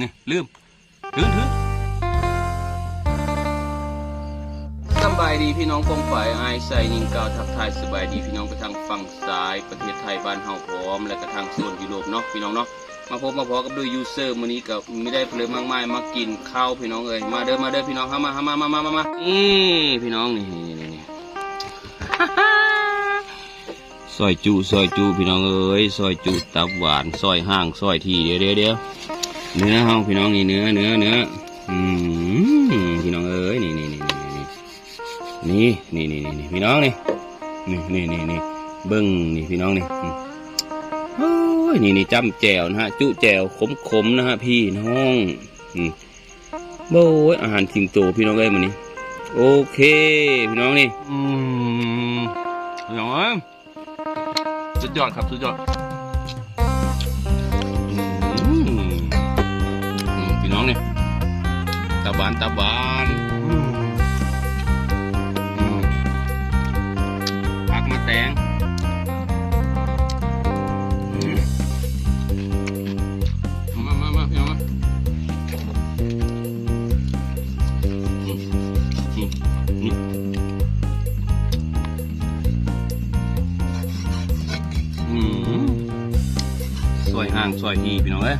นี่ลืมถือถือสบายดีพี่น้องกองฝ่ายไอใส่ยิงกาวทักทายสบายดีพี่น้องไปทางฝั่งซ้ายประเทศไทยบ้านเฮาพร้อม และก็ทางโซนยุโรปเนาะพี่น้องเนาะมาพบมาพอกับด้วยยูเซอร์มื้อนี้กับไม่ได้เพลินมากมายมากินข้าวพี่น้องเอ้ยมาเด้อมาเด้อพี่น้องเข้ามาเข้ามามามามามานี่พี่น้องนี่นี่นี่ซอยจูซอยจูพี่น้องเอ้ยซอยจูตับหวานซอยห้างซอยทีเดี๋ยวเดี๋ยว เดี๋ยวเนื้อเฮาพี่น้องนี่เนื้อเนื้อเนื้ออืมพี่น้องเอ้ยนี่นี่นี่นี่นี่นี่นี่นี่นี่พี่น้องนี่นี่นี่นี่นี่เบิ้งนี่พี่น้องนี่อืมโอ้ยนี่นี่จำแจวนะฮะ จุแจวขมขมๆนะฮะพี่น้องอืมโอ้ยอาหารสิงโตพี่น้องเอ้ยมันนี่โอเค พี่น้องนี่อืมพี่น้องเอ้ยสุดยอดครับสุดยอดอืมอืมพี่น้อง เนี่ตาบานตาบานผักมาแตงสวยห่างสวยอีพี่น้องเอ้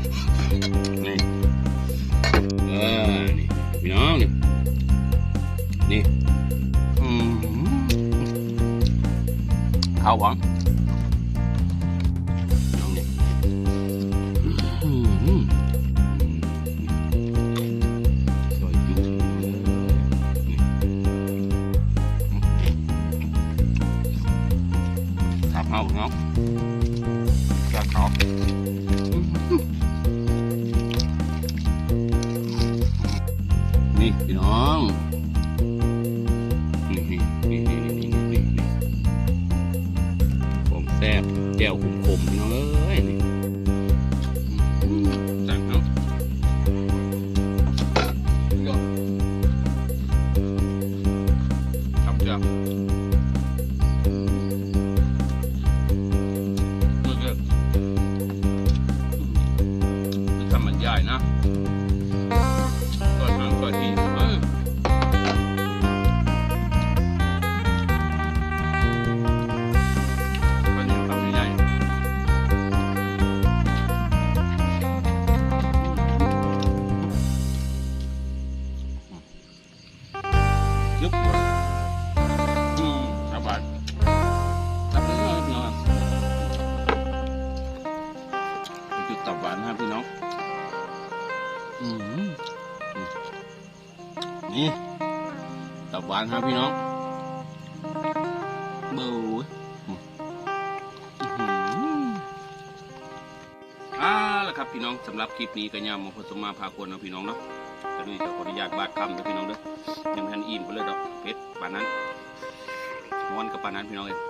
ขาวหวังเอาเงาจะขานี่พี่น้อง แก้วขมๆมเลยตักงเอาจับจัทำมันใหญ่นะ ยุบอืมสบายทำได้เลยพี่น้องจุดตับหวานครับพี่น้องอืมนี่ตับหวานครับพี่น้องเบาเว้ยอืมอื้อหืออ่าแล้วครับพี่น้องสำหรับคลิปนี้ก็ย่ามาผสมมาพาคนเนาะพี่น้องเนาะ จะด้วยจะขออนุญาตบาดคำนะพี่น้องเด้อยังไม่ทันอิ่มไปเลยดอกเพชรปานนั้นม้วนกับปานนั้นพี่น้องเอง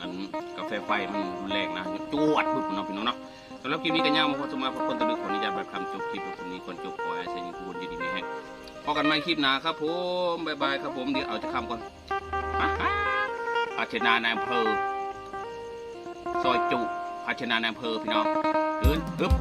อันกาแฟไฟมันรุนแรงนะจวดปุ๊บเนาะพี่น้องเนาะสำหรับคลิปนี้กันยาวมาพอสมมาพอคนตะลึกขออนุญาตแบบคำจบคลิปแบบนี้ก่อนจบขอให้ใช้ยิงทุกคนดีๆมีแห้งพอกันใหม่คลิปหน้าครับผมบายบายครับผมเดี๋ยวเอาจะคำก่อนอาฮะภาชนะในอำเภอซอยจุภาชนะในอำเภอพี่น้องขึ้นฮึบ